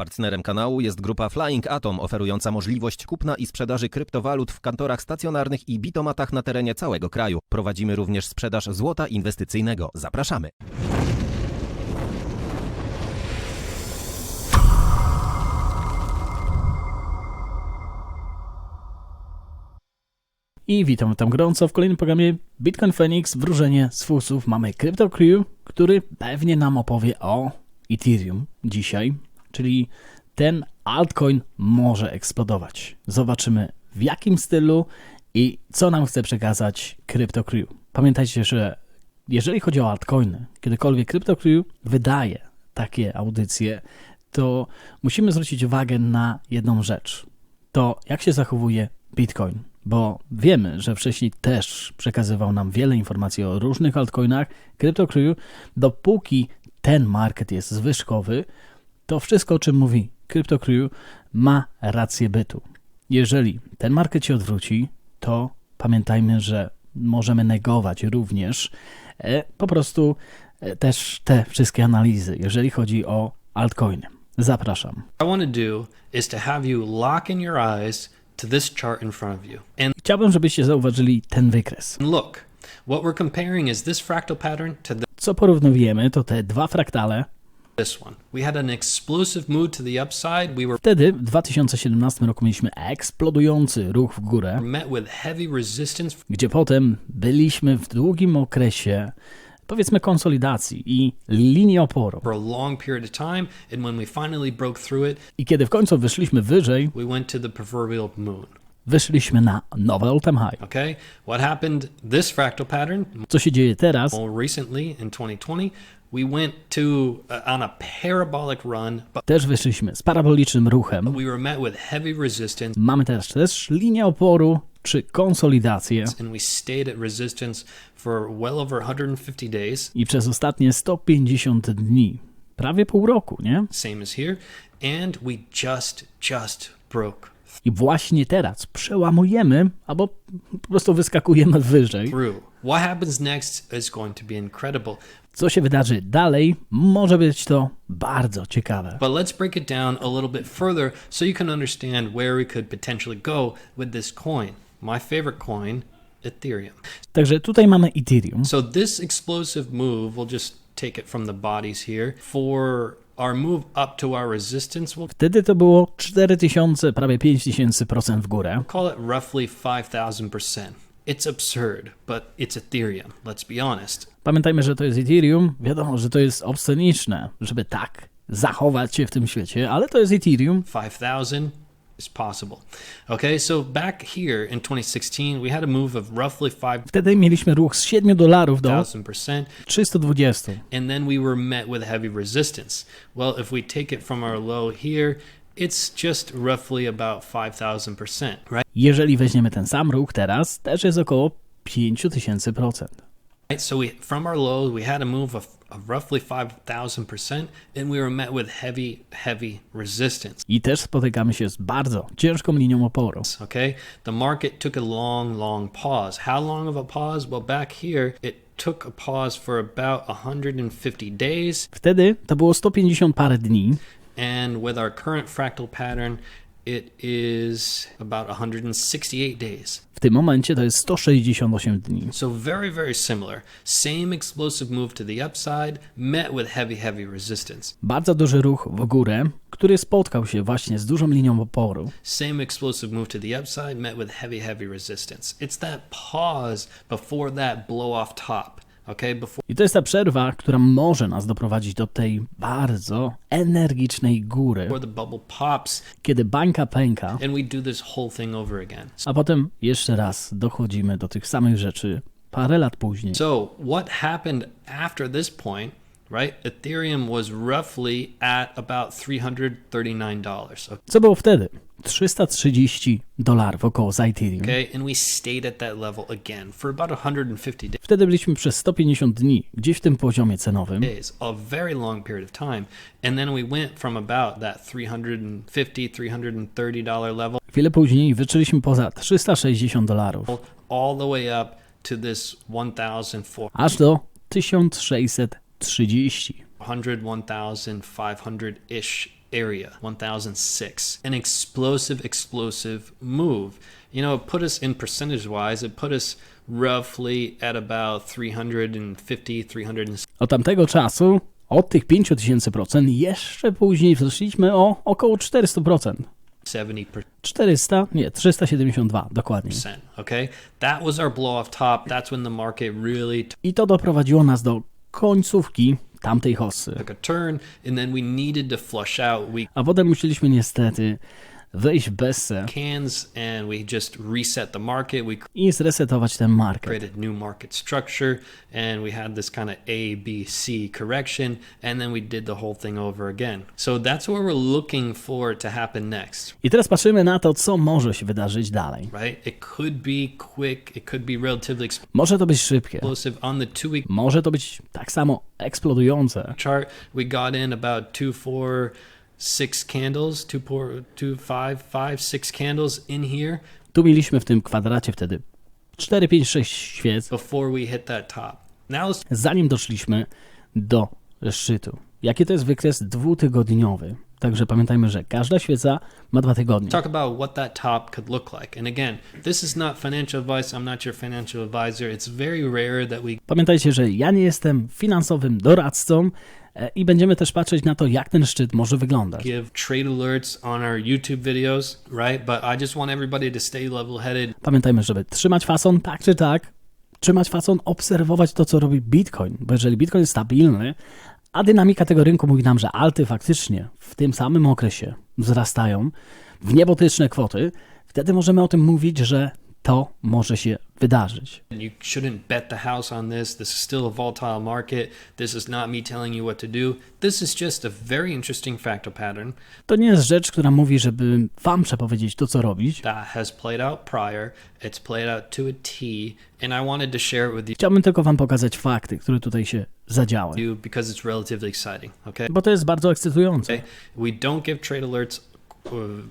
Partnerem kanału jest grupa Flying Atom, oferująca możliwość kupna i sprzedaży kryptowalut w kantorach stacjonarnych i bitomatach na terenie całego kraju. Prowadzimy również sprzedaż złota inwestycyjnego. Zapraszamy. I witam tam gorąco w kolejnym programie Bitcoin Phoenix, wróżenie z fusów. Mamy Crypto Crew, który pewnie nam opowie o Ethereum dzisiaj, czyli ten altcoin może eksplodować. Zobaczymy w jakim stylu i co nam chce przekazać Crypto Crew. Pamiętajcie, że jeżeli chodzi o altcoiny, kiedykolwiek Crypto Crew wydaje takie audycje, to musimy zwrócić uwagę na jedną rzecz. To jak się zachowuje Bitcoin bo wiemy, że wcześniej też przekazywał nam wiele informacji o różnych altcoinach. CryptoCrew, dopóki ten market jest zwyżkowy, to wszystko, o czym mówi CryptoCrew, ma rację bytu. Jeżeli ten market się odwróci, to pamiętajmy, że możemy negować również e, po prostu e, też te wszystkie analizy, jeżeli chodzi o altcoiny. Zapraszam. Chciałbym, żebyście zauważyli ten wykres. Co porównujemy, to te dwa fraktale. Wtedy w 2017 roku mieliśmy eksplodujący ruch w górę, gdzie potem byliśmy w długim okresie, powiedzmy, konsolidacji i linii oporu. time. I kiedy w końcu wyszliśmy wyżej, we went to the proverbial moon. wyszliśmy na nowe all-time high. Okay? What happened? This fractal pattern, Co się dzieje teraz? more recently in 2020, we went to uh, on a parabolic run, but Też wyszliśmy z parabolicznym ruchem. we were met with heavy resistance. Mamy też też linię oporu czy konsolidację. and we stayed at resistance for well over 150 days, I przez ostatnie 150 dni, prawie pół roku, nie? same as here, and we just just broke I właśnie teraz przełamujemy, albo po prostu wyskakujemy wyżej. through. What happens next is going to be incredible. Co się wydarzy dalej, może być to bardzo ciekawe. But let's break it down a little bit further so you can understand where we could potentially go with this coin. My favorite coin, Ethereum. Także tutaj mamy Ethereum. So this explosive move, we'll just take it from the bodies here. For our move up to our resistance, we'll Wtedy to było 4000, prawie 5000% w górę. call it roughly 5,000%. It's absurd, but it's Ethereum, let's be honest. Pamiętajmy, że to jest Ethereum. Wiadomo, że to jest obsceniczne, żeby tak zachować się w tym świecie, ale to jest Ethereum. 5,000 is possible. Okay, so back here in 2016, we had a move of roughly Wtedy mieliśmy ruch z 7 dolarów do 5,000%, 320. and then we were met with heavy resistance. Well, if we take it from our low here, it's just roughly about 5,000%, right? Jeżeli weźmiemy ten sam ruch teraz, też jest około 5000%. Right, so we from our low we had a move of, of roughly 5000% and we were met with heavy heavy resistance I też spotykamy się z bardzo ciężką linią oporu. okay the market took a long long pause how long of a pause well back here it took a pause for about 150 days Wtedy to było 150 parę dni, and with our current fractal pattern it is about 168 days w tym momencie to jest 168 dni. so very very similar same explosive move to the upside met with heavy heavy resistance Bardzo duży ruch w górę, który spotkał się właśnie z dużą linią oporu. Same explosive move to the upside met with heavy, heavy resistance. It's that pause before that blow off top. I to jest ta przerwa, która może nas doprowadzić do tej bardzo energicznej góry, kiedy bańka pęka, a potem jeszcze raz dochodzimy do tych samych rzeczy parę lat później. So, what happened after this point, right? Ethereum was roughly at about $339. Co było wtedy? 330 dolarów około za Ethereum. Okay, and we stayed at that level again for about 150 days. Wtedy byliśmy przez 150 dni gdzieś w tym poziomie cenowym. a very long period of time. And then we went from about that 350, 330 dollar level Chwilę później wyczyliśmy poza 360 dolarów, all the way up to this 1,400, aż do 1630. 1,500 ish area, 1006. An explosive, explosive move. You know, it put us in percentage wise, it put us roughly at about 350, 360 Od tamtego czasu, od tych 5000%, jeszcze później wzeszliśmy o około 400%. 70%. 400, nie, 372 dokładnie. Okay, that was our blow off top. That's when the market really I to doprowadziło nas do końcówki tamtej hossy. A potem musieliśmy niestety wejść bessę cans, and we just reset the market. We i zresetować ten market. created new market structure, and we had this kind of A, B, C correction, and then we did the whole thing over again. So that's what we're looking for to happen next, I teraz patrzymy na to, co może się wydarzyć dalej. right? It could be quick, it could be relatively Może to być szybkie, explosive. On the two week może to być tak samo eksplodujące. chart, we got in about two, four, six candles, two, four, two, five, five, six candles in here Tu mieliśmy w tym kwadracie wtedy 4, 5, 6 świec, before we hit that top. Now let's zanim doszliśmy do szczytu. Jaki to jest wykres dwutygodniowy? Także pamiętajmy, że każda świeca ma dwa tygodnie. talk about what that top could look like. And again, this is not financial advice. I'm not your financial advisor. It's very rare that we Pamiętajcie, że ja nie jestem finansowym doradcą e, i będziemy też patrzeć na to, jak ten szczyt może wyglądać. give trade alerts on our YouTube videos, right? But I just want everybody to stay level headed. Pamiętajmy, żeby trzymać fason tak czy tak, trzymać fason, obserwować to, co robi Bitcoin, bo jeżeli Bitcoin jest stabilny, a dynamika tego rynku mówi nam, że alty faktycznie w tym samym okresie wzrastają w niebotyczne kwoty, wtedy możemy o tym mówić, że to może się wydarzyć. You shouldn't bet the house on this. This is still a volatile market. This is not me telling you what to do. This is just a very interesting fractal pattern To nie jest rzecz, która mówi, żeby wam przepowiedzieć to, co robić. that has played out prior. It's played out to a T, and I wanted to share it with Chciałbym tylko wam pokazać fakty, które tutaj się zadziały, you because it's relatively exciting. Okay. bo to jest bardzo ekscytujące. Okay. We don't give trade alerts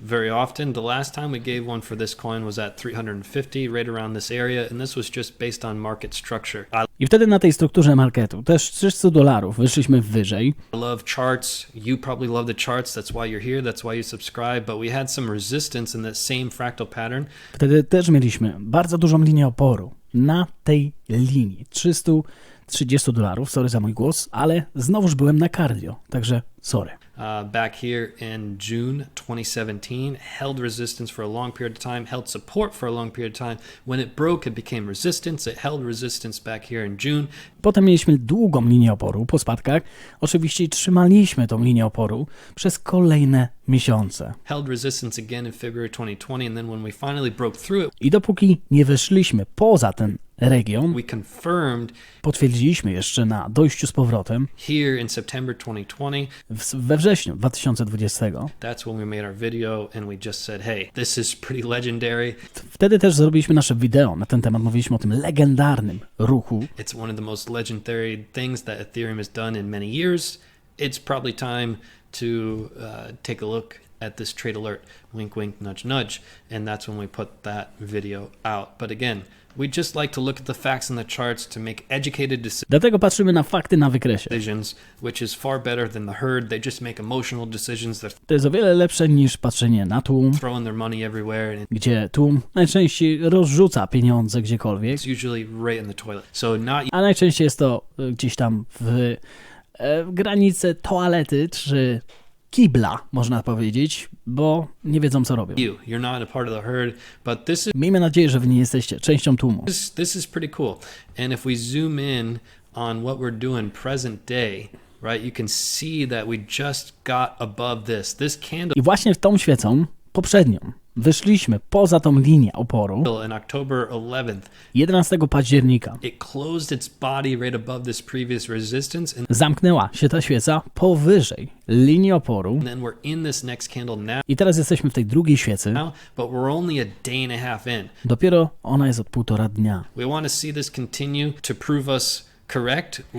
very often. The last time we gave one for this coin was at 350, right around this area, and this was just based on market structure. I I wtedy na tej strukturze marketu też 300 dolarów wyszliśmy wyżej. love charts. You probably love the charts. That's why you're here. That's why you subscribe. But we had some resistance in that same fractal pattern. Wtedy też mieliśmy bardzo dużą linię oporu na tej linii 330 dolarów. Sorry za mój głos, ale znowuż byłem na cardio, także sorry. Uh, back here in June 2017, held resistance for a long period of time, held support for a long period of time. When it broke, it became resistance. It held resistance back here in June. Potem mieliśmy długą linię oporu po spadkach. Oczywiście trzymaliśmy tą linię oporu przez kolejne miesiące. held resistance again in February 2020, and then when we finally broke through it, I dopóki nie wyszliśmy poza ten region, potwierdziliśmy jeszcze na dojściu z powrotem here in September 2020. w, we wrześniu 2020. That's when we made our video, and we just said, "Hey, this is pretty legendary. Wtedy też zrobiliśmy nasze wideo na ten temat. Mówiliśmy o tym legendarnym ruchu. It's one of the most legendary things that Ethereum has done in many years. It's probably time to uh, take a look at this trade alert. Wink, wink, nudge, nudge." And that's when we put that video out. But again. We just like to look at the facts and the charts to make educated decisions. Dlatego patrzymy na fakty na wykresie. which is far better than the herd. They just make emotional decisions. They're To jest o wiele lepsze niż patrzenie na tłum, throwing their money everywhere, and gdzie tłum najczęściej rozrzuca pieniądze gdziekolwiek, it's usually right in the toilet. So not a najczęściej jest to gdzieś tam w, e, w granicy toalety czy kibla, można powiedzieć, bo nie wiedzą co robią. you. You're not a part of the herd, but this is Miejmy nadzieję, że wy nie jesteście częścią tłumu. this, this is pretty cool. And if we zoom in on what we're doing present day, right, you can see that we just got above this. This candle I właśnie w tą świecą, poprzednią, wyszliśmy poza tą linię oporu in October 11th, 11 października. Zamknęła się ta świeca powyżej linii oporu i teraz jesteśmy w tej drugiej świecy. Dopiero ona jest od półtora dnia. We want to see this continue to prove us correct with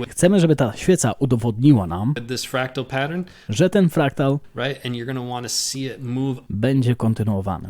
Chcemy, żeby ta świeca udowodniła nam, że ten fraktal będzie kontynuowany.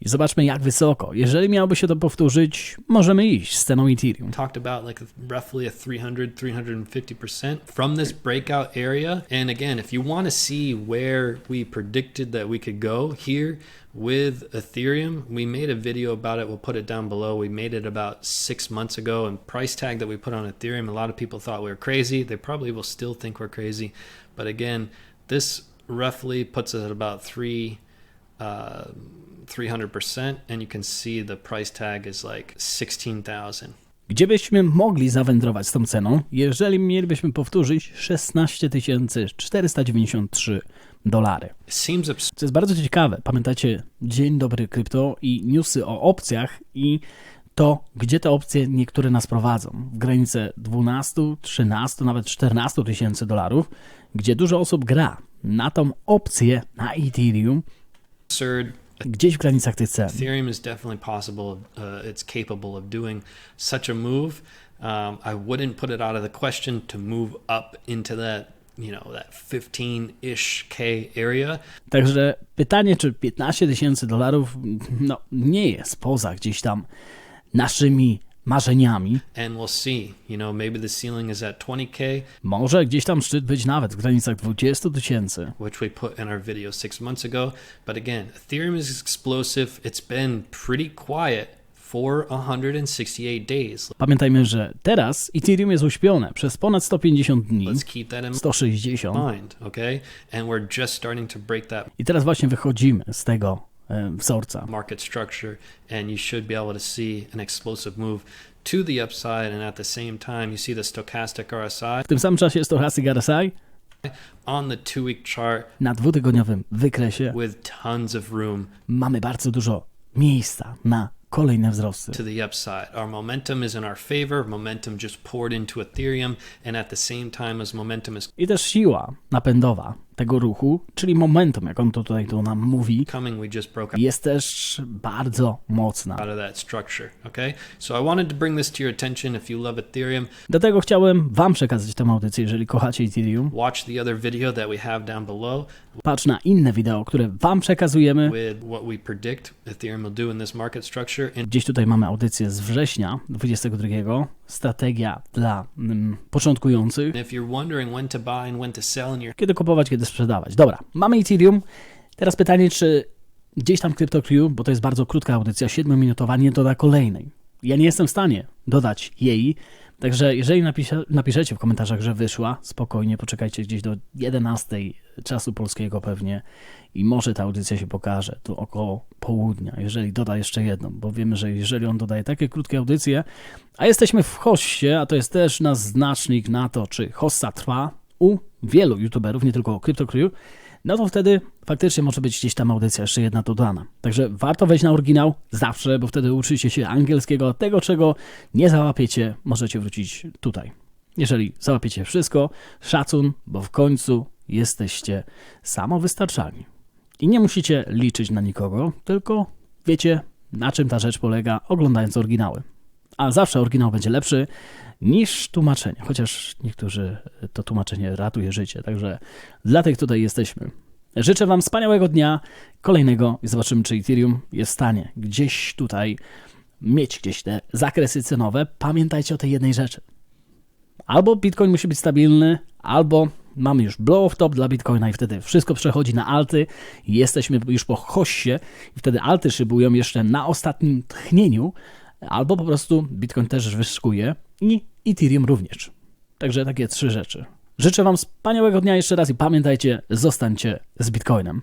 I zobaczmy jak wysoko. Jeżeli miałoby się to powtórzyć, możemy iść z ceną Ethereum. talked about like roughly a 300 350% from this breakout area and again if you want to see where we predicted that we could go here with ethereum. We made a video about it. We'll put it down below. We made it about six months ago and price tag that we put on ethereum a lot of people thought we were crazy. They probably will still think we're crazy. But again this roughly puts us at about three uh, 300% and you can see the price tag is like 16000 Gdzie byśmy mogli zawędrować z tą ceną, jeżeli mielibyśmy powtórzyć 16 493 dolary? Co jest bardzo ciekawe, pamiętacie Dzień Dobry Krypto i newsy o opcjach i to, gdzie te opcje niektóre nas prowadzą. W granice 12, 13, nawet 14 tysięcy dolarów, gdzie dużo osób gra na tą opcję na Ethereum gdzieś w granicach tych cen. Ethereum is definitely possible. Uh, it's capable of doing such a move. Um, I wouldn't put it out of the question to move up into that, you know, that 15-ish K area. Także pytanie, czy 15 tysięcy dolarów no, nie jest poza gdzieś tam naszymi marzeniami. And we'll see, you know, maybe the ceiling is at 20K, Może gdzieś tam szczyt być nawet w granicach 20 tysięcy. which we put in our video six months ago. But again, Ethereum is explosive. It's been pretty quiet for 168 days. Pamiętajmy, że teraz Ethereum jest uśpione przez ponad 150 dni, Let's keep that in 160 mind, okay? And we're just starting to break that i teraz właśnie wychodzimy z tego e, wzorca. market structure, and you should be able to see an explosive move to the upside. And at the same time, you see the stochastic RSI W tym samym czasie Hasig RSI on the two week chart na dwutygodniowym wykresie. with tons of room Mamy bardzo dużo miejsca na kolejne wzrosty. to the upside. Our momentum is in our favor. Momentum just poured into Ethereum, and at the same time as momentum is I też siła napędowa tego ruchu, czyli momentum, jak on to tutaj tu nam mówi, jest też bardzo mocna. Okay, so to to Dlatego chciałem Wam przekazać tę audycję, jeżeli kochacie Ethereum. watch the other video that we have down below Patrz na inne wideo, które Wam przekazujemy. Gdzieś tutaj mamy audycję z września 22. Strategia dla mm, początkujących. to to Kiedy kupować, kiedy sprzedawać. Dobra, mamy Ethereum. Teraz pytanie, czy gdzieś tam CryptoCrew, bo to jest bardzo krótka audycja, 7-minutowa, nie doda kolejnej. Ja nie jestem w stanie dodać jej, także jeżeli napisze, napiszecie w komentarzach, że wyszła, spokojnie, poczekajcie gdzieś do 11 czasu polskiego pewnie i może ta audycja się pokaże tu około południa, jeżeli doda jeszcze jedną, bo wiemy, że jeżeli on dodaje takie krótkie audycje, a jesteśmy w hostie, a to jest też nasz znacznik na to, czy hossa trwa u wielu youtuberów, nie tylko CryptoCrew, no to wtedy faktycznie może być gdzieś tam audycja jeszcze jedna dodana. Także warto wejść na oryginał zawsze, bo wtedy uczycie się angielskiego, tego czego nie załapiecie, możecie wrócić tutaj. Jeżeli załapiecie wszystko, szacun, bo w końcu jesteście samowystarczalni. I nie musicie liczyć na nikogo, tylko wiecie na czym ta rzecz polega, oglądając oryginały. A zawsze oryginał będzie lepszy niż tłumaczenie, chociaż niektórzy to tłumaczenie ratuje życie, także dla tych tutaj jesteśmy. Życzę Wam wspaniałego dnia, kolejnego i zobaczymy, czy Ethereum jest w stanie gdzieś tutaj mieć gdzieś te zakresy cenowe. Pamiętajcie o tej jednej rzeczy. Albo Bitcoin musi być stabilny, albo mamy już blow top dla Bitcoina i wtedy wszystko przechodzi na alty. Jesteśmy już po hoście i wtedy alty szybują jeszcze na ostatnim tchnieniu, albo po prostu Bitcoin też wyszkuje i Ethereum również. Także takie trzy rzeczy. Życzę Wam wspaniałego dnia jeszcze raz i pamiętajcie, zostańcie z Bitcoinem.